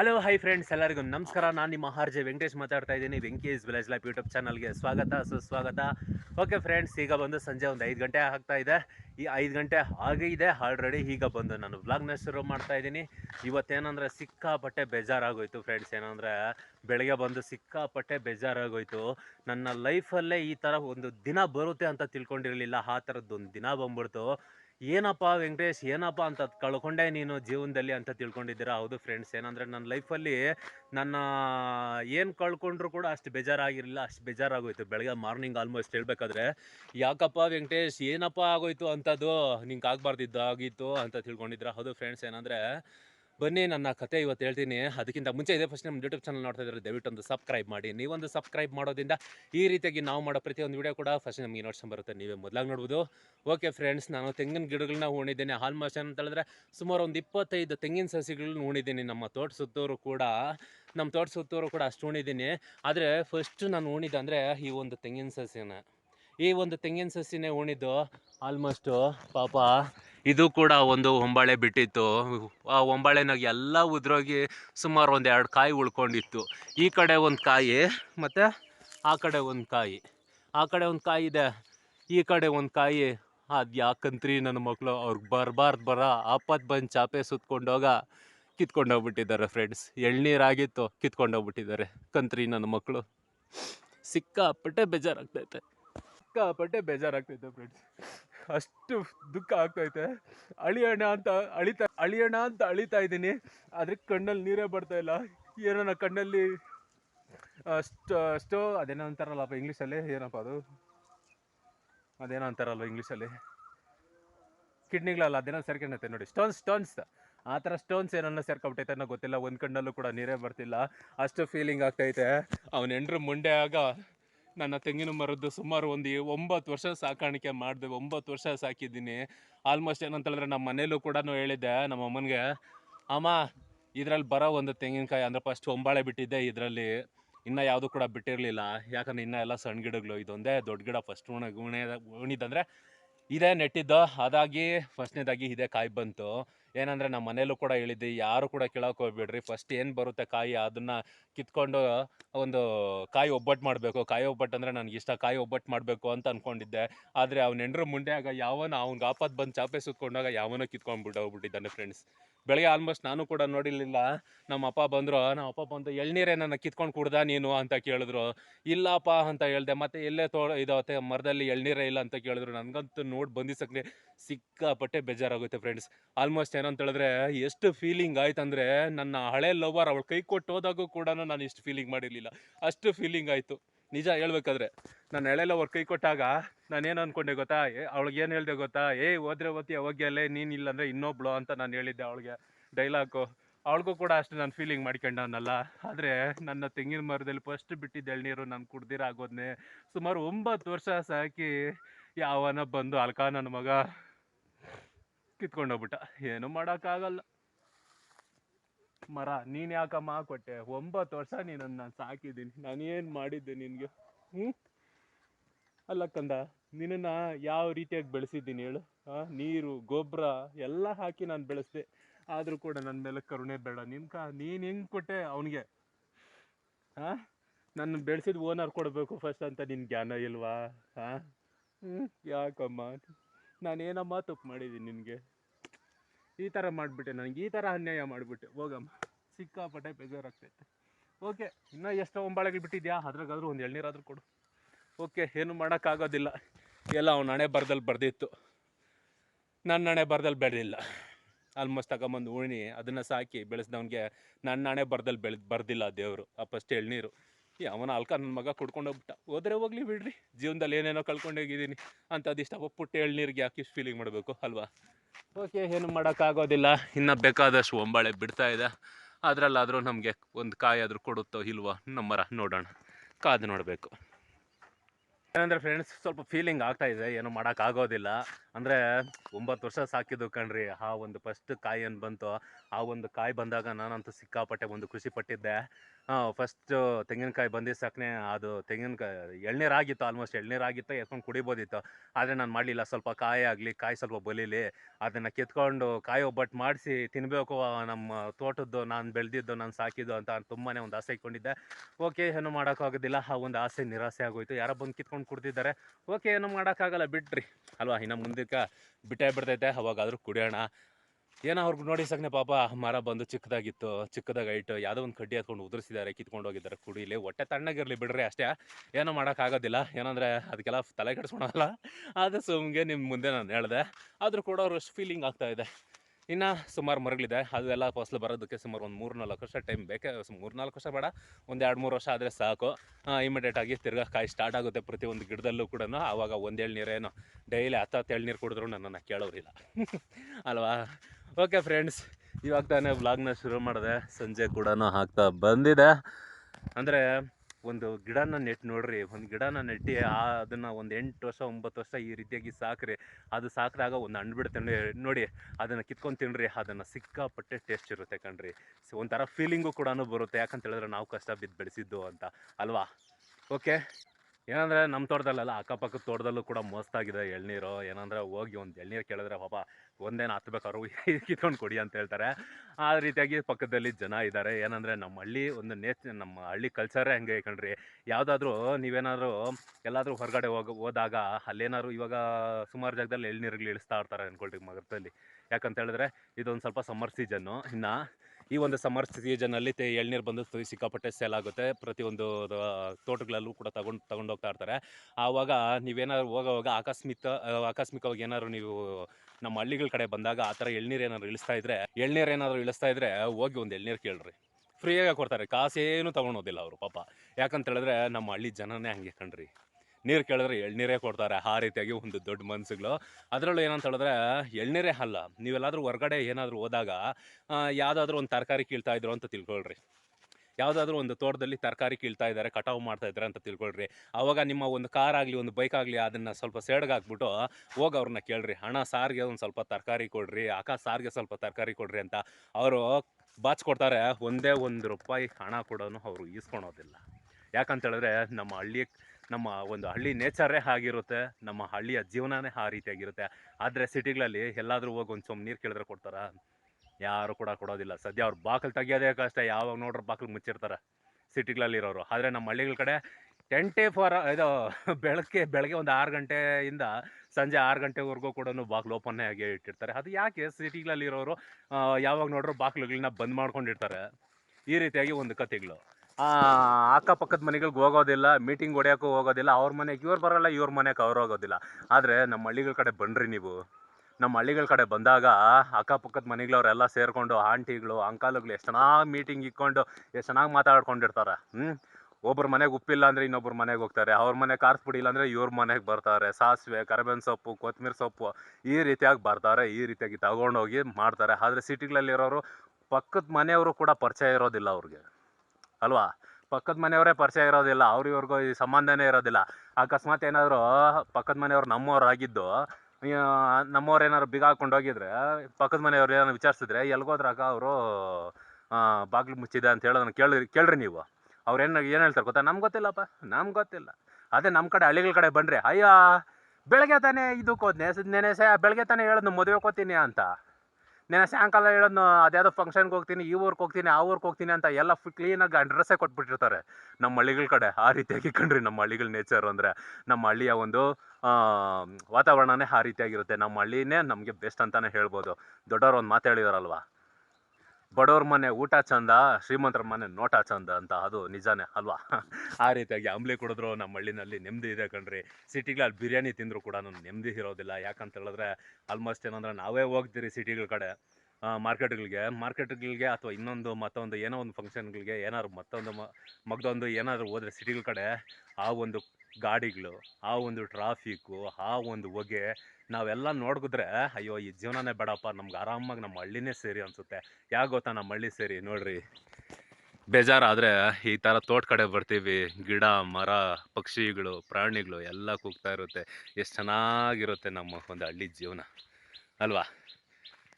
Hello hi friends ಎಲ್ಲರಿಗೂ ನಮಸ್ಕಾರ. ನಾನು ನಿಮ್ಮ ಆರ್ ಜೆ ವೆಂಕಟೇಶ್ ಮಾತಾಡ್ತಾ ಇದ್ದೀನಿ ವೆಂಕೇಶ್ ವಿಲೇಜ್ ಲೈಫ್ ಯೂಟ್ಯೂಬ್ ಚಾನಲ್ಗೆ ಸ್ವಾಗತ, ಸುಸ್ವಾಗತ. ಓಕೆ ಫ್ರೆಂಡ್ಸ್ ಈಗ ಬಂದು ಸಂಜೆ ಒಂದು ಐದು ಗಂಟೆ ಆಗ್ತಾ ಇದೆ. ಈ ಐದು ಗಂಟೆ ಆಗಿದೆ ಆಲ್ರೆಡಿ ಈಗ ಬಂದು ನಾನು ವ್ಲಾಗ್ನ ಶುರು ಮಾಡ್ತಾ ಇದ್ದೀನಿ. ಇವತ್ತೇನಂದರೆ ಸಿಕ್ಕಾಪಟ್ಟೆ ಬೇಜಾರಾಗೋಯ್ತು ಫ್ರೆಂಡ್ಸ್ ಏನಂದರೆ ಬೆಳಗ್ಗೆ ಬಂದು ಸಿಕ್ಕಾಪಟ್ಟೆ ಬೇಜಾರಾಗೋಯ್ತು. ನನ್ನ ಲೈಫಲ್ಲೇ ಈ ಥರ ಒಂದು ದಿನ ಬರುತ್ತೆ ಅಂತ ತಿಳ್ಕೊಂಡಿರಲಿಲ್ಲ. ಆ ಥರದ್ದು ಒಂದು ದಿನ ಬಂದ್ಬಿಡ್ತು. ಏನಪ್ಪ ವೆಂಕಟೇಶ್, ಏನಪ್ಪ ಅಂತ ಕಳ್ಕೊಂಡೆ ನೀನು ಜೀವನದಲ್ಲಿ ಅಂತ ತಿಳ್ಕೊಂಡಿದ್ದೀರಾ? ಹೌದು ಫ್ರೆಂಡ್ಸ್ ಏನಂದರೆ ನನ್ನ ಲೈಫಲ್ಲಿ ನನ್ನ ಏನು ಕಳ್ಕೊಂಡ್ರು ಕೂಡ ಅಷ್ಟು ಬೇಜಾರಾಗಿರಲಿಲ್ಲ, ಅಷ್ಟು ಬೇಜಾರಾಗೋಯ್ತು. ಬೆಳಗ್ಗೆ ಮಾರ್ನಿಂಗ್ ಆಲ್ಮೋಸ್ಟ್ ಹೇಳಬೇಕಾದ್ರೆ, ಯಾಕಪ್ಪ ವೆಂಕಟೇಶ್, ಏನಪ್ಪ ಆಗೋಯ್ತು ಅಂಥದ್ದು ನಿಂಗೆ ಆಗಬಾರ್ದಿದ್ದು ಆಗಿತ್ತು ಅಂತ ತಿಳ್ಕೊಂಡಿದ್ದೀರಾ? ಹೌದು ಫ್ರೆಂಡ್ಸ್ ಏನಂದರೆ ಬನ್ನಿ, ನನ್ನ ಕತೆ ಇವತ್ತು ಹೇಳ್ತೀನಿ. ಅದಕ್ಕಿಂತ ಮುಂಚೆ ಇದೆ ಫಸ್ಟ್ ನಮ್ಮ ಯೂಟ್ಯೂಬ್ ಚಾನಲ್ ನೋಡ್ತಾ ಇದ್ದಾರೆ ದಯವಿಟ್ಟು ಒಂದು ಸಬ್ಸ್ಕ್ರೈಬ್ ಮಾಡಿ. ನೀವೊಂದು ಸಬ್ಸ್ಕ್ರೈಬ್ ಮಾಡೋದ್ರಿಂದ ಈ ರೀತಿಯಾಗಿ ನಾವು ಮಾಡೋ ಪ್ರತಿಯೊಂದು ವಿಡಿಯೋ ಕೂಡ ಫಸ್ಟ್ ನಮಗೆ ನೋಟ್ಸ್ ಬರುತ್ತೆ. ನೀವೇ ಮೊದಲಾಗಿ ನೋಡ್ಬೋದು. ಓಕೆ ಫ್ರೆಂಡ್ಸ್ ನಾನು ತೆಂಗಿನ ಗಿಡಗಳನ್ನ ಹೂಣಿದ್ದೇನೆ. ಆಲ್ಮೋಸ್ಟ್ ಅಂತ ಹೇಳಿದ್ರೆ ಸುಮಾರು ಒಂದು ಇಪ್ಪತ್ತೈದು ತೆಂಗಿನ ಸಸಿಗಳನ್ನ ಹೂಣಿದ್ದೀನಿ. ನಮ್ಮ ತೋಟ ಸುತ್ತೋರು ಕೂಡ ನಮ್ಮ ತೋಟ ಸುತ್ತೋರು ಕೂಡ ಅಷ್ಟು ಹೂಣಿದ್ದೀನಿ. ಆದರೆ ಫಸ್ಟ್ ನಾನು ಹೂಣಿದ್ದೆ ಅಂದರೆ ಈ ಒಂದು ತೆಂಗಿನ ಸಸಿನ. ಈ ಒಂದು ತೆಂಗಿನ ಸಸಿನೇ ಉಣಿದ್ದು ಆಲ್ಮೋಸ್ಟು ಪಾಪ ಇದು ಕೂಡ ಒಂದು ಹೊಂಬಾಳೆ ಬಿಟ್ಟಿತ್ತು. ಆ ಹೊಂಬಾಳೆನಾಗ ಎಲ್ಲ ಉದ್ರೋಗಿ ಸುಮಾರು ಒಂದು ಎರಡು ಕಾಯಿ ಉಳ್ಕೊಂಡಿತ್ತು. ಈ ಕಡೆ ಒಂದು ಕಾಯಿ, ಮತ್ತು ಆ ಕಡೆ ಒಂದು ಕಾಯಿ. ಆ ಕಡೆ ಒಂದು ಕಾಯಿ ಇದೆ. ಈ ಕಡೆ ಒಂದು ಕಾಯಿ. ಅದು ಯಾಕಂತ್ರಿ ನನ್ನ ಮಕ್ಕಳು ಅವ್ರಿಗೆ ಬರಬಾರ್ದು ಬರ. ಆಪತ್ ಬಂದು ಚಾಪೆ ಸುತ್ಕೊಂಡೋಗ ಕಿತ್ಕೊಂಡೋಗ್ಬಿಟ್ಟಿದ್ದಾರೆ ಫ್ರೆಂಡ್ಸ್ ಎಳ್ನೀರಾಗಿತ್ತು, ಕಿತ್ಕೊಂಡೋಗ್ಬಿಟ್ಟಿದ್ದಾರೆ. ಕಂತ್ರಿ ನನ್ನ ಮಕ್ಕಳು ಸಿಕ್ಕಾಪಟ್ಟೆ ಬೇಜಾರಾಗ್ತೈತೆ. ಸಿಕ್ಕಾಪಟ್ಟೆ ಬೇಜಾರಾಗ್ತೈತೆ ಫ್ರೆಂಡ್ಸ್ ಅಷ್ಟು ದುಃಖ ಆಗ್ತೈತೆ. ಅಳಿಯೋಣ ಅಂತ ಅಳಿತಾ ಅಳಿಯೋಣ ಅಂತ ಅಳಿತಾ ಇದ್ದೀನಿ. ಆದರೆ ಕಣ್ಣಲ್ಲಿ ನೀರೇ ಬರ್ತಾ ಇಲ್ಲ. ಏನೋ ಕಣ್ಣಲ್ಲಿ? ಅಷ್ಟು ಸ್ಟೋ ಅದೇನೋ ಅಂತಾರಲ್ಲಪ್ಪ ಇಂಗ್ಲೀಷಲ್ಲಿ ಏನಪ್ಪ ಅದು? ಅದೇನೋ ಅಂತಾರಲ್ಲ ಇಂಗ್ಲೀಷಲ್ಲಿ ಕಿಡ್ನಿಗಳಲ್ಲ, ಅದೇನೋ ಸೇರ್ಕೊಂಡೈತೆ ನೋಡಿ. ಸ್ಟೋನ್ಸ್ ಸ್ಟೋನ್ಸ್ ಆ ಥರ ಸ್ಟೋನ್ಸ್ ಏನನ್ನ ಸೇರ್ಕೊಂಬಿಟ್ಟೈತೆ ಅನ್ನೋ ಗೊತ್ತಿಲ್ಲ. ಒಂದು ಕಣ್ಣಲ್ಲೂ ಕೂಡ ನೀರೇ ಬರ್ತಿಲ್ಲ. ಅಷ್ಟು ಫೀಲಿಂಗ್ ಆಗ್ತೈತೆ. ಅವನ ಹೆಂಡ್ರು ಮುಂಡೆ ಆಗ ನನ್ನ ತೆಂಗಿನ ಮರದ್ದು ಸುಮಾರು ಒಂದು ಒಂಬತ್ತು ವರ್ಷ ಸಾಕಾಣಿಕೆ ಮಾಡಿದೆ, ಒಂಬತ್ತು ವರ್ಷ ಸಾಕಿದ್ದೀನಿ. ಆಲ್ಮೋಸ್ಟ್ ಏನಂತ ಹೇಳಿದ್ರೆ ನಮ್ಮ ಮನೇಲೂ ಕೂಡ ಹೇಳಿದ್ದೆ, ನಮ್ಮ ಅಮ್ಮನಿಗೆ, ಅಮ್ಮ, ಇದರಲ್ಲಿ ಬರೋ ಒಂದು ತೆಂಗಿನಕಾಯಿ ಅಂದರೆ ಫಸ್ಟ್ ಒಂಬಾಳೆ ಬಿಟ್ಟಿದ್ದೆ ಇದರಲ್ಲಿ. ಇನ್ನೂ ಯಾವುದು ಕೂಡ ಬಿಟ್ಟಿರಲಿಲ್ಲ. ಯಾಕಂದ್ರೆ ಇನ್ನೂ ಎಲ್ಲ ಸಣ್ಣ ಗಿಡಗಳು, ಇದೊಂದೇ ದೊಡ್ಡ ಗಿಡ ಫಸ್ಟ್ ಉಣ ಉಣಿದಂದರೆ ಇದೇ ನೆಟ್ಟಿದ್ದು. ಅದಾಗಿ ಫಸ್ಟ್ನೇದಾಗಿ ಇದೇ ಕಾಯಿ ಬಂತು. ಏನಂದರೆ ನಮ್ಮ ಮನೇಲೂ ಕೂಡ ಹೇಳಿದ್ದೆ, ಯಾರು ಕೂಡ ಕೇಳೋಕೆ ಹೋಗ್ಬೇಡ್ರಿ. ಫಸ್ಟ್ ಏನು ಬರುತ್ತೆ ಕಾಯಿ ಅದನ್ನು ಕಿತ್ಕೊಂಡು, ಒಂದು ಕಾಯಿ ಒಬ್ಬಟ್ಟು ಮಾಡಬೇಕು. ಕಾಯಿ ಒಬ್ಬಟ್ಟು ಅಂದರೆ ನನಗೆ ಇಷ್ಟ, ಕಾಯಿ ಒಬ್ಬಟ್ಟು ಮಾಡಬೇಕು ಅಂತ ಅಂದ್ಕೊಂಡಿದ್ದೆ ಆದರೆ ಅವ್ನ ಹೆಂಡ್ರ ಮುಂಡೆ ಆಗ ಯಾವನ ಅವ್ನಿಗೆ ಆಪತ್ತು ಬಂದು ಚಾಪೆ ಸುತ್ಕೊಂಡಾಗ ಯಾವನೋ ಕಿತ್ಕೊಂಡ್ಬಿಟ್ಟು ಹೋಗ್ಬಿಟ್ಟಿದ್ದಾನೆ ಫ್ರೆಂಡ್ಸ್ ಬೆಳಗ್ಗೆ ಆಲ್ಮೋಸ್ಟ್ ನಾನು ಕೂಡ ನೋಡಿರಲಿಲ್ಲ. ನಮ್ಮ ಅಪ್ಪ ಬಂದರು, ನಮ್ಮ ಅಪ್ಪ ಬಂದು ಎಳ್ನೀರೇ ನನ್ನ ಕಿತ್ಕೊಂಡು ಕುಡ್ದ ನೀನು? ಅಂತ ಕೇಳಿದ್ರು. ಇಲ್ಲಪ್ಪ, ಅಂತ ಹೇಳ್ದೆ. ಮತ್ತೆ ಎಲ್ಲೇ ತೋ ಇದಾವತ್ತೆ ಮರದಲ್ಲಿ ಎಳ್ನೀರೇ ಇಲ್ಲ ಅಂತ ಕೇಳಿದ್ರು. ನನಗಂತೂ ನೋಡಿ ಬಂದಿಸಕ್ಕೆ ಸಿಕ್ಕಾಪಟ್ಟೆ ಬೇಜಾರಾಗುತ್ತೆ ಫ್ರೆಂಡ್ಸ್ ಆಲ್ಮೋಸ್ಟ್ ಏನಂತ ಹೇಳಿದ್ರೆ, ಎಷ್ಟು ಫೀಲಿಂಗ್ ಆಯ್ತಂದ್ರೆ, ನನ್ನ ಹಳೆ ಲವರ್ ಅವಳು ಕೈ ಕೊಟ್ಟು ಹೋದಾಗೂ ಕೂಡ ನಾನು ಇಷ್ಟು ಫೀಲಿಂಗ್ ಮಾಡಿರಲಿಲ್ಲ. ಅಷ್ಟು ಫೀಲಿಂಗ್ ಆಯಿತು. ನಿಜ ಹೇಳ್ಬೇಕಾದ್ರೆ, ನನ್ನ ಎಳೆಲ್ಲ ಅವ್ರು ಕೈ ಕೊಟ್ಟಾಗ ನಾನೇನು ಅಂದ್ಕೊಂಡೆ ಗೊತ್ತಾ? ಅವಳಿಗೆ ಏನು ಹೇಳಿದೆ ಗೊತ್ತಾ? ಏ, ಹೋದ್ರೆ ಓತಿ ಅವಾಗೆ ಅಲ್ಲೇ ನೀನು ಇಲ್ಲಂದ್ರೆ ಇನ್ನೊಬ್ಳು ಅಂತ ನಾನು ಹೇಳಿದ್ದೆ ಅವಳಿಗೆ ಡೈಲಾಗು ಅವಳಿಗೂ ಕೂಡ ಅಷ್ಟು ನಾನು ಫೀಲಿಂಗ್ ಮಾಡ್ಕೊಂಡವನಲ್ಲ. ಆದರೆ ನನ್ನ ತೆಂಗಿನ ಮರದಲ್ಲಿ ಫಸ್ಟ್ ಬಿಟ್ಟಿದ್ದ ಎಳ್ನೀರು ನಾನು ಕುಡ್ದಿರ ಆಗೋದ್ನೆ ಸುಮಾರು ಒಂಬತ್ತು ವರ್ಷ ಸಾಕಿ ಯಾವನ ಬಂದು ಅಲ್ಕ ನನ್ನ ಮಗ ಕಿತ್ಕೊಂಡೋಗ್ಬಿಟ್ಟ. ಏನೂ ಮಾಡೋಕ್ಕಾಗಲ್ಲ. ಮರ, ನೀನು ಯಾಕಮ್ಮ ಕೊಟ್ಟೆ? ಒಂಬತ್ತು ವರ್ಷ ನೀನನ್ನು ನಾನು ಸಾಕಿದ್ದೀನಿ. ನಾನು ಏನು ಮಾಡಿದ್ದೆ ನಿನಗೆ? ಹ್ಞೂ ಅಲ್ಲ ಕಂದ, ನಿನ್ನನ್ನು ಯಾವ ರೀತಿಯಾಗಿ ಬೆಳೆಸಿದ್ದೀನಿ ಹೇಳು? ನೀರು ಗೊಬ್ಬರ ಎಲ್ಲ ಹಾಕಿ ನಾನು ಬೆಳೆಸ್ದೆ. ಆದರೂ ಕೂಡ ನನ್ನ ಮೇಲೆ ಕರುಣೆ ಬೇಡ. ನಿನ್ ಕಾ, ನೀನು ಹೆಂಗೆ ಕೊಟ್ಟೆ ಅವನಿಗೆ? ಹಾಂ ನನ್ನ ಬೆಳೆಸಿದ ಓನರ್ ಕೊಡಬೇಕು ಫಸ್ಟ್ ಅಂತ ನಿನ್ನ ಜ್ಞಾನ ಇಲ್ವಾ? ಹಾಂ ಹ್ಞೂ ಯಾಕಮ್ಮ? ನಾನೇನಮ್ಮ ತಪ್ಪು ಮಾಡಿದ್ದೀನಿ ನಿನಗೆ? ಈ ಥರ ಮಾಡಿಬಿಟ್ಟೆ ನನಗೆ, ಈ ಥರ ಅನ್ಯಾಯ ಮಾಡಿಬಿಟ್ಟೆ. ಹೋಗಮ್ಮ. ಸಿಕ್ಕಾಪಟ್ಟೆ ಬೇಜಾರಾಗ್ತೈತೆ. ಓಕೆ, ಇನ್ನೂ ಎಷ್ಟೋ ಒಂಬಾಳೆಗಳು ಬಿಟ್ಟಿದ್ಯಾ? ಅದ್ರಾಗಾದ್ರೂ ಒಂದು ಎಳ್ನೀರಾದ್ರೂ ಕೊಡು. ಓಕೆ, ಏನು ಮಾಡೋಕ್ಕಾಗೋದಿಲ್ಲ. ಎಲ್ಲ ಅವ್ನ ಹಣೆ ಬರ್ದಲ್ಲಿ ಬರ್ದಿತ್ತು. ನನ್ನ ಹಣೆ ಬರ್ದಲ್ಲಿ ಬೆಳೆದಿಲ್ಲ. ಆಲ್ಮೋಸ್ಟ್ ತಗೊಂಬಂದು ಉಣಿ, ಅದನ್ನು ಸಾಕಿ ಬೆಳೆಸ್ದವನಿಗೆ ನನ್ನ ಹಣೆ ಬರ್ದಲ್ಲಿ ಬೆಳೆದು, ಬರ್ದಿಲ್ಲ ದೇವರು. ಆ ಫಸ್ಟ್ ಎಳ್ನೀರು. ಅವನ ಅಲ್ಕ ನನ್ನ ಮಗ ಕುಡ್ಕೊಂಡು ಹೋಗ್ಬಿಟ್ಟ ಹೋದ್ರೆ ಹೋಗ್ಲಿ ಬಿಡ್ರಿ. ಜೀವನದಲ್ಲಿ ಏನೇನೋ ಕಳ್ಕೊಂಡೋಗಿದ್ದೀನಿ ಅದಿಷ್ಟ ಪುಟ್ಟ ಎಳ್ನೀರಿಗೆ ಯಾಕೆ ಇಷ್ಟು ಫೀಲಿಂಗ್ ಮಾಡಬೇಕು, ಅಲ್ವಾ? ಓಕೆ ಏನು ಮಾಡೋಕ್ಕಾಗೋದಿಲ್ಲ. ಇನ್ನು ಬೇಕಾದಷ್ಟು ಒಂಬಾಳೆ ಬಿಡ್ತಾ ಇದೆ. ಅದರಲ್ಲಾದರೂ ನಮಗೆ ಒಂದು ಕಾಯಾದರೂ ಕೊಡುತ್ತೋ ಇಲ್ವೋ ನಮ್ಮ ಮರ ನೋಡೋಣ. ಕಾದು ನೋಡಬೇಕು. ಏನಂದ್ರೆ ಫ್ರೆಂಡ್ಸ್ ಸ್ವಲ್ಪ ಫೀಲಿಂಗ್ ಆಗ್ತಾ ಇದೆ, ಏನು ಮಾಡೋಕ್ಕಾಗೋದಿಲ್ಲ ಅಂದರೆ ಒಂಬತ್ತು ವರ್ಷ ಸಾಕಿದ್ದು ಕಣ್ರಿ, ಆ ಒಂದು ಫಸ್ಟ್ ಕಾಯಿ ಏನು ಬಂತು, ಆ ಒಂದು ಕಾಯಿ ಬಂದಾಗ ನಾನಂತೂ ಸಿಕ್ಕಾಪಟ್ಟೆ ಒಂದು ಖುಷಿ ಪಟ್ಟಿದ್ದೆ. ಫಸ್ಟ್ ತೆಂಗಿನಕಾಯಿ ಬಂದಿದ್ದ ಸಾಕನೆ ಅದು ತೆಂಗಿನಕಾಯಿ ಎಳ್ನೀರು ಆಗಿತ್ತು ಆಲ್ಮೋಸ್ಟ್ ಎಳ್ನೀರು ಆಗಿತ್ತು ಎತ್ಕೊಂಡು ಕುಡಿಬೋದಿತ್ತು. ಆದರೆ ನಾನು ಮಾಡಲಿಲ್ಲ, ಸ್ವಲ್ಪ ಕಾಯಿ ಆಗಲಿ, ಕಾಯಿ ಸ್ವಲ್ಪ ಬಲೀಲಿ, ಅದನ್ನು ಕಿತ್ಕೊಂಡು ಕಾಯಿ ಒಬ್ಬಟ್ಟು ಮಾಡಿಸಿ ತಿನ್ನಬೇಕು ನಮ್ಮ ತೋಟದ್ದು, ನಾನು ಬೆಳೆದಿದ್ದು, ನಾನು ಸಾಕಿದ್ದು ಅಂತ ತುಂಬಾ ಒಂದು ಆಸೆ ಇಟ್ಕೊಂಡಿದ್ದೆ. ಓಕೆ, ಏನು ಮಾಡೋಕ್ಕಾಗೋದಿಲ್ಲ ಆ ಒಂದು ಆಸೆ ನಿರಾಸೆ ಆಗೋಯ್ತು. ಯಾರೋ ಬಂದು ಕಿತ್ಕೊಂಡು ಕುಡ್ತಿದ್ದಾರೆ ಓಕೆ ಏನು ಮಾಡೋಕ್ಕಾಗಲ್ಲ ಬಿಡ್ರಿ ಅಲ್ವಾ, ಇನ್ನು ಮುಂದಕ್ಕೆ ಬಿಟ್ಟೇ ಬಿಡ್ತೈತೆ, ಅವಾಗಾದರೂ ಕುಡಿಯೋಣ. ಏನೋ ಅವ್ರಿಗೆ ನೋಡಿ ಸಗ್ನೆ ಪಾಪ, ಮರ ಬಂದು ಚಿಕ್ಕದಾಗಿತ್ತು, ಚಿಕ್ಕದಾಗ ಇಟ್ಟು ಯಾವುದೋ ಒಂದು ಕಡ್ಡಿ ಹತ್ಕೊಂಡು ಉದುರಿಸಿದ್ದಾರೆ, ಕಿತ್ಕೊಂಡು ಹೋಗಿದ್ದಾರೆ, ಕುಡಿಲಿ. ಹೊಟ್ಟೆ ತಣ್ಣಗಿರಲಿ ಬಿಡ್ರಿ ಅಷ್ಟೇ. ಏನೋ ಮಾಡೋಕ್ಕಾಗೋದಿಲ್ಲ. ಏನಂದರೆ ಅದಕ್ಕೆಲ್ಲ ತಲೆ ಕೆಡಿಸ್ಕೊಳಲ್ಲ. ಅದು ಸುಮ್ಗೆ ನಿಮ್ಮ ಮುಂದೆ ನಾನು ಹೇಳಿದೆ. ಆದರೂ ಕೂಡ ಅವ್ರು ಅಷ್ಟು ಫೀಲಿಂಗ್ ಆಗ್ತಾಯಿದೆ ಇನ್ನು ಸುಮಾರು ಮರಗಳಿದೆ. ಅದೆಲ್ಲ ಫಸಲು ಬರೋದಕ್ಕೆ ಸುಮಾರು ಒಂದು ಮೂರು ನಾಲ್ಕು ವರ್ಷ ಟೈಮ್ ಬೇಕೇ ಮೂರು ನಾಲ್ಕು ವರ್ಷ ಬೇಡ, ಒಂದು ಎರಡು ಮೂರು ವರ್ಷ ಆದರೆ ಸಾಕು. ಇಮಿಡಿಯೇಟ್ ಆಗಿ ತಿರ್ಗಾ ಕಾಯಿ ಸ್ಟಾರ್ಟ್ ಆಗುತ್ತೆ ಪ್ರತಿ ಒಂದು ಗಿಡದಲ್ಲೂ ಕೂಡ ಆವಾಗ ಒಂದು ನೀರೇನೋ ಡೈಲಿ ಹತ್ತು ಹತ್ತು ಎಳ್ನೀರು ಕುಡಿದ್ರು ನನ್ನನ್ನು ಕೇಳೋರಿಲ್ಲ ಅಲ್ವಾ? ಓಕೆ ಫ್ರೆಂಡ್ಸ್ ಇವಾಗ ತಾನೇ ವ್ಲಾಗ್ನ ಶುರು ಮಾಡಿದೆ. ಸಂಜೆ ಕೂಡ ಆಗ್ತಾ ಬಂದಿದೆ. ಅಂದರೆ ಒಂದು ಗಿಡನ ನೆಟ್ಟು ನೋಡ್ರಿ, ಒಂದು ಗಿಡನ ನೆಟ್ಟು ಆ ಅದನ್ನು ಒಂದು ಎಂಟು ವರ್ಷ, ಒಂಬತ್ತು ವರ್ಷ ಈ ರೀತಿಯಾಗಿ ಸಾಕ್ರಿ. ಅದು ಸಾಕಿದಾಗ ಒಂದು ಹಣ್ಣು ಬಿಡುತ್ತೆ ನೋಡಿ, ಅದನ್ನು ಕಿತ್ಕೊಂಡು ತಿನ್ರಿ. ಅದನ್ನು ಸಿಕ್ಕಾಪಟ್ಟೆ ಟೇಸ್ಟ್ ಇರುತ್ತೆ ಕಣ್ರಿ. ಸೊ ಒಂಥರ ಫೀಲಿಂಗು ಕೂಡ ಬರುತ್ತೆ. ಯಾಕಂತ ಹೇಳಿದ್ರೆ ನಾವು ಕಷ್ಟ ಬಿದ್ದು ಬೆಳೆಸಿದ್ದು ಅಂತ. ಅಲ್ವಾ? ಓಕೆ ಏನಂದರೆ ನಮ್ಮ ತೋಟದಲ್ಲೆಲ್ಲ ಅಕ್ಕಪಕ್ಕದ ತೋಟದಲ್ಲೂ ಕೂಡ ಮಸ್ತಾಗಿದೆ ಎಳ್ನೀರು. ಏನಂದರೆ ಹೋಗಿ ಒಂದು ಎಳ್ನೀರು ಕೇಳಿದ್ರೆ ಪಾಪ ಒಂದೇನು ಹತ್ಬೇಕಾದ್ರು ಕಿತ್ಕೊಂಡು ಕೊಡಿ ಅಂತ ಹೇಳ್ತಾರೆ. ಆ ರೀತಿಯಾಗಿ ಪಕ್ಕದಲ್ಲಿ ಜನ ಇದ್ದಾರೆ. ಏನಂದರೆ ನಮ್ಮ ಹಳ್ಳಿ ಒಂದು ನೇಚ್, ನಮ್ಮ ಹಳ್ಳಿ ಕಲ್ಚರೇ ಹಂಗೆ ಕಣ್ರಿ. ಯಾವುದಾದ್ರೂ ನೀವೇನಾದರೂ ಎಲ್ಲಾದರೂ ಹೊರಗಡೆ ಹೋಗ, ಹೋದಾಗ ಅಲ್ಲೇನಾದ್ರು ಇವಾಗ ಸುಮಾರು ಜಾಗದಲ್ಲಿ ಎಳ್ನೀರುಗಳು ಇಳಿಸ್ತಾ ಇರ್ತಾರೆ ಅಂದ್ಕೊಳ್ರಿ ಮಗದಲ್ಲಿ ಯಾಕಂತ ಹೇಳಿದ್ರೆ ಇದೊಂದು ಸ್ವಲ್ಪ ಸಮ್ಮರ್ ಸೀಸನ್ನು ಇನ್ನು ಈ ಒಂದು ಸಮ್ಮರ್ ಸೀಸನಲ್ಲಿ ಎಳ್ನೀರು ಬಂದು ಸಿಕ್ಕಾಪಟ್ಟೆ ಸೇಲ್ ಆಗುತ್ತೆ. ಪ್ರತಿಯೊಂದು ತೋಟಗಳಲ್ಲೂ ಕೂಡ ತಗೊಂಡು ತಗೊಂಡೋಗ್ತಾ ಇರ್ತಾರೆ. ಆವಾಗ ನೀವೇನಾದ್ರು ಹೋಗೋವಾಗ ಆಕಸ್ಮಿಕ, ಆಕಸ್ಮಿಕವಾಗಿ ಏನಾದ್ರು ನೀವು ನಮ್ಮ ಹಳ್ಳಿಗಳ ಕಡೆ ಬಂದಾಗ ಆ ಥರ ಎಳ್ನೀರು ಏನಾದ್ರು ಇಳಿಸ್ತಾ ಇದ್ರೆ, ಎಳ್ನೀರು ಏನಾದ್ರು ಇಳಿಸ್ತಾ ಇದ್ರೆ ಹೋಗಿ ಒಂದು ಎಳ್ನೀರು ಕೇಳ್ರಿ. ಫ್ರೀಯಾಗಿ ಕೊಡ್ತಾರೆ. ಕಾಸೇನು ತಗೊಳೋದಿಲ್ಲ ಅವರು ಪಾಪ. ಯಾಕಂತ ಹೇಳಿದ್ರೆ ನಮ್ಮ ಹಳ್ಳಿ ಜನನೇ ಹಂಗೆ ಕಣ್ರಿ. ನೀರು ಕೇಳಿದ್ರೆ ಎಳ್ನೀರೇ ಕೊಡ್ತಾರೆ. ಆ ರೀತಿಯಾಗಿ ಒಂದು ದೊಡ್ಡ ಮನ್ಸುಗಳು. ಅದರಲ್ಲೂ ಏನಂತ ಹೇಳಿದ್ರೆ ಎಳ್ನೀರೇ ಅಲ್ಲ. ನೀವೆಲ್ಲಾದ್ರೂ ಹೊರಗಡೆ ಏನಾದರೂ ಹೋದಾಗ ಯಾವುದಾದ್ರೂ ಒಂದು ತರಕಾರಿ ಕೀಳ್ತಾ ಇದ್ರು ಅಂತ ತಿಳ್ಕೊಳ್ರಿ. ಯಾವುದಾದ್ರೂ ಒಂದು ತೋಟದಲ್ಲಿ ತರಕಾರಿ ಕೀಳ್ತಾ ಇದ್ದಾರೆ, ಕಟಾವು ಮಾಡ್ತಾ ಇದ್ದಾರೆ ಅಂತ ತಿಳ್ಕೊಳ್ರಿ. ಅವಾಗ ನಿಮ್ಮ ಒಂದು ಕಾರ್ ಆಗಲಿ, ಒಂದು ಬೈಕ್ ಆಗಲಿ ಅದನ್ನು ಸ್ವಲ್ಪ ಸೇಡ್ಗಾಕ್ಬಿಟ್ಟು ಹೋಗಿ ಅವ್ರನ್ನ ಕೇಳ್ರಿ. ಹಣ ಸಾರಿಗೆ ಒಂದು ಸ್ವಲ್ಪ ತರಕಾರಿ ಕೊಡ್ರಿ ಅಕ್ಕ ಸಾರಿಗೆ ಸ್ವಲ್ಪ ತರಕಾರಿ ಕೊಡ್ರಿ ಅಂತ ಅವರು ಬಾಚ್ಕೊಡ್ತಾರೆ. ಒಂದೇ ಒಂದು ರೂಪಾಯಿ ಹಣ ಕೂಡ ಅವರು ಈಸ್ಕೊಳೋದಿಲ್ಲ. ಯಾಕಂತ ಹೇಳಿದ್ರೆ ನಮ್ಮ ಹಳ್ಳಿ, ನಮ್ಮ ಒಂದು ಹಳ್ಳಿ ನೇಚರೇ ಆಗಿರುತ್ತೆ. ನಮ್ಮ ಹಳ್ಳಿಯ ಜೀವನನೇ ಆ ರೀತಿಯಾಗಿರುತ್ತೆ. ಆದರೆ ಸಿಟಿಗಳಲ್ಲಿ ಎಲ್ಲಾದರೂ ಹೋಗಿ ಒಂದು ಸೊಮ್ಮೆ ನೀರು ಕೇಳಿದ್ರೆ ಕೊಡ್ತಾರಾ? ಯಾರು ಕೂಡ ಕೊಡೋದಿಲ್ಲ. ಸದ್ಯ ಅವ್ರು ಬಾಕಲ್ ತೆಗಿಯೋದೇ ಕಷ್ಟ ಯಾವಾಗ ನೋಡ್ರೆ ಬಾಕಲ್ ಮುಚ್ಚಿರ್ತಾರೆ ಸಿಟಿಗಳಲ್ಲಿರೋರು. ಆದರೆ ನಮ್ಮ ಹಳ್ಳಿಗಳ ಕಡೆ ಟ್ವೆಂಟಿ ಫೋರ್ ಇದು ಬೆಳಗ್ಗೆ ಬೆಳಗ್ಗೆ ಒಂದು ಆರು ಗಂಟೆಯಿಂದ ಸಂಜೆ ಆರು ಗಂಟೆವರೆಗೂ ಕೂಡ ಬಾಕ್ಲು ಓಪನ್ನೇ ಆಗಿ ಇಟ್ಟಿರ್ತಾರೆ. ಅದು ಯಾಕೆ ಸಿಟಿಗಳಲ್ಲಿರೋರು ಯಾವಾಗ ನೋಡ್ರು ಬಾಕ್ಲುಗಳನ್ನ ಬಂದ್ ಮಾಡ್ಕೊಂಡಿರ್ತಾರೆ. ಈ ರೀತಿಯಾಗಿ ಒಂದು ಕತೆಗಳು ಅಕ್ಕಪಕ್ಕದ ಮನೆಗಳಿಗೆ ಹೋಗೋದಿಲ್ಲ ಮೀಟಿಂಗ್ ಹೊಡೆಯೋಕ್ಕೂ ಹೋಗೋದಿಲ್ಲ. ಅವ್ರ ಮನೆಗೆ ಇವ್ರು ಬರೋಲ್ಲ, ಇವ್ರ ಮನೆಗೆ ಅವ್ರು ಹೋಗೋದಿಲ್ಲ. ಆದರೆ ನಮ್ಮ ಹಳ್ಳಿಗಳ ಕಡೆ ಬನ್ನಿರಿ ನೀವು. ನಮ್ಮ ಹಳ್ಳಿಗಳ ಕಡೆ ಬಂದಾಗ ಅಕ್ಕಪಕ್ಕದ ಮನೆಗಳವರೆಲ್ಲ ಸೇರಿಕೊಂಡು ಆಂಟಿಗಳು, ಅಂಕಾಲುಗಳು ಎಷ್ಟು ಚೆನ್ನಾಗಿ ಮೀಟಿಂಗ್ ಇಕ್ಕೊಂಡು ಎಷ್ಟು ಚೆನ್ನಾಗಿ ಮಾತಾಡ್ಕೊಂಡಿರ್ತಾರೆ. ಒಬ್ಬರ ಮನೆಗೆ ಉಪ್ಪಿಲ್ಲ ಅಂದರೆ ಇನ್ನೊಬ್ರ ಮನೆಗೆ ಹೋಗ್ತಾರೆ. ಅವ್ರ ಮನೆ ಕಾರ್ಸ್ ಪುಡಿ ಇಲ್ಲ ಅಂದರೆ ಇವ್ರ ಮನೆಗೆ ಬರ್ತಾರೆ. ಸಾಸಿವೆ, ಕರಿಬೇವಿನ ಸೊಪ್ಪು ಕೊತ್ತಂಬರಿ ಸೊಪ್ಪು ಈ ರೀತಿಯಾಗಿ ಬರ್ತಾರೆ. ಈ ರೀತಿಯಾಗಿ ತಗೊಂಡೋಗಿ ಮಾಡ್ತಾರೆ. ಆದರೆ ಸಿಟಿಗಳಲ್ಲಿರೋರು ಪಕ್ಕದ ಮನೆಯವರು ಕೂಡ ಪರಿಚಯ ಇರೋದಿಲ್ಲ ಅವ್ರಿಗೆ. ಅಲ್ವಾ? ಪಕ್ಕದ ಮನೆಯವರೇ ಪರಿಚಯ ಇರೋದಿಲ್ಲ. ಅವ್ರಿವ್ರಿಗೂ ಈ ಸಂಬಂಧನೇ ಇರೋದಿಲ್ಲ. ಅಕಸ್ಮಾತ್ ಏನಾದರೂ ಪಕ್ಕದ ಮನೆಯವ್ರು ನಮ್ಮವ್ರು ಆಗಿದ್ದು ನಮ್ಮವ್ರು ಏನಾದ್ರು ಬಿಗ ಹಾಕೊಂಡು ಹೋಗಿದ್ರೆ, ಪಕ್ಕದ ಮನೆಯವ್ರು ಏನಾದ್ರು ವಿಚಾರಿಸಿದ್ರೆ, ಎಲ್ಗೋದ್ರಾಗ ಅವರು ಬಾಗಿಲು ಮುಚ್ಚಿದೆ ಅಂತ ಹೇಳೋದನ್ನು ಕೇಳಿ ಕೇಳ್ರಿ ನೀವು. ಅವ್ರು ಏನು ಏನು ಹೇಳ್ತಾರೆ ಗೊತ್ತಾ? ನಮ್ಗೆ ಗೊತ್ತಿಲ್ಲಪ್ಪ, ನಮ್ಗೆ ಗೊತ್ತಿಲ್ಲ. ಅದೇ ನಮ್ಮ ಕಡೆ ಹಳ್ಳಿಗಳ ಕಡೆ ಬನ್ನಿರಿ ಅಯ್ಯ, ಬೆಳಗ್ಗೆ ತಾನೇ ಇದಕ್ಕೆ ಹೋದ್ನೆ ನೆನೆಸೆ ಬೆಳಗ್ಗೆ ತಾನೇ ಹೇಳೋದು ಮದುವೆ ಹೋಗ್ತೀನಿ ಅಂತ. ನೆನೆ ಸಾಯಂಕಾಲ ಹೇಳೋದು ಅದ್ಯಾವುದೋ ಫಂಕ್ಷನ್ಗೆ ಹೋಗ್ತೀನಿ, ಈ ಊರ್ಗೆ ಹೋಗ್ತೀನಿ, ಆ ಊರ್ಗೆ ಹೋಗ್ತೀನಿ ಅಂತ ಎಲ್ಲ ಕ್ಲೀನಾಗಿ ಅಡ್ರೆಸ್ಸೇ ಕೊಟ್ಬಿಟ್ಟಿರ್ತಾರೆ. ನಮ್ಮ ಹಳ್ಳಿಗಳ ಕಡೆ ಆ ರೀತಿಯಾಗಿ ಕಂಡ್ರಿ ನಮ್ಮ ಹಳ್ಳಿಗಳ ನೇಚರ್ ಅಂದರೆ. ನಮ್ಮ ಹಳ್ಳಿಯ ಒಂದು ವಾತಾವರಣನೇ ಆ ರೀತಿಯಾಗಿರುತ್ತೆ. ನಮ್ಮ ಹಳ್ಳಿನೇ ನಮಗೆ ಬೆಸ್ಟ್ ಅಂತಲೇ ಹೇಳ್ಬೋದು. ದೊಡ್ಡವ್ರು ಒಂದು ಮಾತು ಹೇಳಿದಾರಲ್ವಾ? ಬಡವ್ರ ಮನೆ ಊಟ ಚಂದ, ಶ್ರೀಮಂತರ ಮನೆ ನೋಟ ಚಂದ ಅಂತ ಅದು ನಿಜಾನೇ ಅಲ್ವಾ? ಆ ರೀತಿಯಾಗಿ ಅಂಬ್ಲಿ ಕುಡಿದ್ರು ನಮ್ಮ ಹಳ್ಳಿನಲ್ಲಿ ನೆಮ್ಮದಿ ಇದೆ ಕಣ್ರಿ. ಸಿಟಿಗಳಲ್ಲಿ ಬಿರಿಯಾನಿ ತಿಂದರೂ ಕೂಡ ನಾನು ನೆಮ್ಮದಿ ಇರೋದಿಲ್ಲ. ಯಾಕಂತ ಹೇಳಿದ್ರೆ ಆಲ್ಮೋಸ್ಟ್ ಏನಂದ್ರೆ ನಾವೇ ಹೋಗ್ತೀರಿ ಸಿಟಿಗಳ ಕಡೆ ಮಾರ್ಕೆಟ್ಗಳಿಗೆ. ಮಾರ್ಕೆಟ್ಗಳಿಗೆ ಅಥವಾ ಇನ್ನೊಂದು ಮತ್ತೊಂದು ಏನೋ ಒಂದು ಫಂಕ್ಷನ್ಗಳಿಗೆ ಏನಾದ್ರು ಮತ್ತೊಂದು ಮಗದೊಂದು ಏನಾದರೂ ಹೋದ್ರೆ ಸಿಟಿಗಳ ಕಡೆ, ಆ ಒಂದು ಗಾಡಿಗಳು, ಆ ಒಂದು ಟ್ರಾಫಿಕ್ಕು, ಆ ಒಂದು ಹೊಗೆ ನಾವೆಲ್ಲ ನೋಡಿದ್ರೆ ಅಯ್ಯೋ ಈ ಜೀವನನೇ ಬೇಡಪ್ಪ, ನಮ್ಗೆ ಆರಾಮಾಗಿ ನಮ್ಮ ಹಳ್ಳಿನೇ ಸೇರಿ ಅನಿಸುತ್ತೆ. ಯಾಕೆ ಗೊತ್ತಾ ನಮ್ಮ ಹಳ್ಳಿ ಸೇರಿ? ನೋಡ್ರಿ. ಬೇಜಾರಾದರೆ ಈ ಥರ ತೋಟ ಕಡೆ ಬರ್ತೀವಿ, ಗಿಡ, ಮರ, ಪಕ್ಷಿಗಳು, ಪ್ರಾಣಿಗಳು ಎಲ್ಲ ಕೂಗ್ತಾ ಇರುತ್ತೆ. ಎಷ್ಟು ಚೆನ್ನಾಗಿರುತ್ತೆ ನಮ್ಮ ಒಂದು ಹಳ್ಳಿ ಜೀವನ. ಅಲ್ವಾ?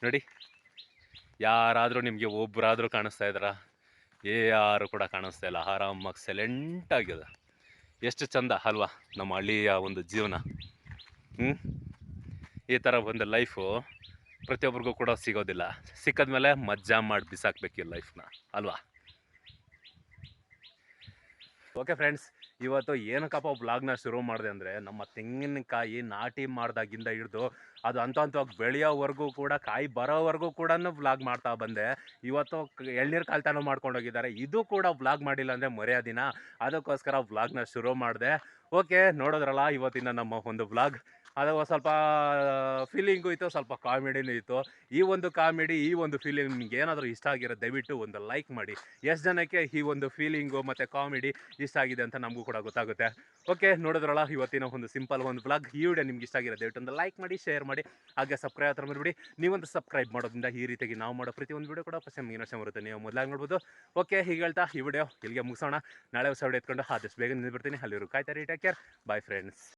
ನೋಡಿ. ಯಾರಾದರೂ ನಿಮಗೆ ಒಬ್ಬರಾದರೂ ಕಾಣಿಸ್ತಾ ಇದ್ದಾರಾ? ಯಾರು ಕೂಡ ಕಾಣಿಸ್ತಾ ಇಲ್ಲ. ಆರಾಮಾಗಿ ಸೆಲೆಂಟ್ ಆಗಿದೆ. ಎಷ್ಟು ಚಂದ ಅಲ್ವಾ ನಮ್ಮ ಹಳ್ಳಿಯ ಒಂದು ಜೀವನ. ಹ್ಞೂ ಈ ಥರ ಒಂದು ಲೈಫು ಪ್ರತಿಯೊಬ್ಬರಿಗೂ ಕೂಡ ಸಿಗೋದಿಲ್ಲ. ಸಿಕ್ಕಿದ್ಮೇಲೆ ಮಜ್ಜಾ ಮಾಡಿ ಬಿಸಾಕ್ಬೇಕು ಈ ಲೈಫ್ನ ಅಲ್ವಾ? ಓಕೆ ಫ್ರೆಂಡ್ಸ್ ಇವತ್ತು ಏನಕ್ಕಪ್ಪ ಬ್ಲಾಗ್ನ ಶುರು ಮಾಡಿದೆ ಅಂದರೆ ನಮ್ಮ ತೆಂಗಿನಕಾಯಿ ನಾಟಿ ಮಾಡಿದಾಗಿಂದ ಹಿಡಿದು ಅದು ಹಂತ ಹಂತವಾಗಿ ಬೆಳೆಯೋವರೆಗೂ ಕೂಡ, ಕಾಯಿ ಬರೋವರೆಗೂ ಕೂಡ ಬ್ಲಾಗ್ ಮಾಡ್ತಾ ಬಂದೆ. ಇವತ್ತು ಎಳ್ನೀರು ಕಾಲ್ತಾನು ಮಾಡ್ಕೊಂಡೋಗಿದ್ದಾರೆ ಇದು ಕೂಡ ಬ್ಲಾಗ್ ಮಾಡಿಲ್ಲ ಅಂದರೆ ಮರ್ಯಾದಿನ ಅದಕ್ಕೋಸ್ಕರ ಬ್ಲಾಗ್ನ ಶುರು ಮಾಡಿದೆ. ಓಕೆ, ನೋಡೋದ್ರಲ್ಲ, ಇವತ್ತಿನ ನಮ್ಮ ಒಂದು ವ್ಲಾಗ್ ಅದು ಸ್ವಲ್ಪ ಫೀಲಿಂಗು ಇತ್ತು, ಸ್ವಲ್ಪ ಕಾಮಿಡಿನೂ ಇತ್ತು. ಈ ಒಂದು ಕಾಮಿಡಿ, ಈ ಒಂದು ಫೀಲಿಂಗ್ ನಿಮ್ಗೆ ಏನಾದರೂ ಇಷ್ಟ ಆಗಿರೋ ದಯವಿಟ್ಟು ಒಂದು ಲೈಕ್ ಮಾಡಿ. ಎಷ್ಟು ಜನಕ್ಕೆ ಈ ಒಂದು ಫೀಲಿಂಗು ಮತ್ತು ಕಾಮಿಡಿ ಇಷ್ಟ ಆಗಿದೆ ಅಂತ ನಮಗೂ ಕೂಡ ಗೊತ್ತಾಗುತ್ತೆ. ಓಕೆ ನೋಡಿದ್ರಲ್ಲ, ಇವತ್ತಿನ ಒಂದು ಸಿಂಪಲ್ ಒಂದು ಬ್ಲಾಗ್ ಈ ವಿಡಿಯೋ ನಿಮ್ಗೆ ಇಷ್ಟ ಆಗಿರೋ ದಯವಿಟ್ಟು ಒಂದು ಲೈಕ್ ಮಾಡಿ ಶೇರ್ ಮಾಡಿ. ಹಾಗೆ ಸಬ್ಸ್ಕ್ರೈಬ್ ಹತ್ರ ಮಾಡಿಬಿಡಿ ನೀವೊಂದು ಸಬ್ಸ್ಕ್ರೈಬ್ ಮಾಡೋದ್ರಿಂದ ಈ ರೀತಿಯಾಗಿ ನಾವು ಮಾಡೋ ಪ್ರತಿಯೊಂದು ವಿಡಿಯೋ ಕೂಡ ಫಸ್ಟ್ ನಿಮಗೆ ಇನ್ನಷ್ಟು ಬರುತ್ತೆ. ನೀವು ಮೊದಲಾಗಿ ನೋಡ್ಬೋದು. ಓಕೆ ಹೀಗೆ ಹೇಳ್ತಾ ಈ ವಿಡಿಯೋ ಇಲ್ಲಿಗೆ ಮುಗಿಸೋಣ. ನಾಳೆ ಹೊಸ ವಿಡಿಯೋ ಎತ್ಕೊಂಡು ಆದಷ್ಟು ಬೇಗ ನಿಂತು ಬಿಡ್ತೀನಿ ಅಲ್ಲಿರು ಕಾಯ್ತಾರೆ ಟೇಕ್ ಕೇರ್ ಬಾಯ್ ಫ್ರೆಂಡ್ಸ್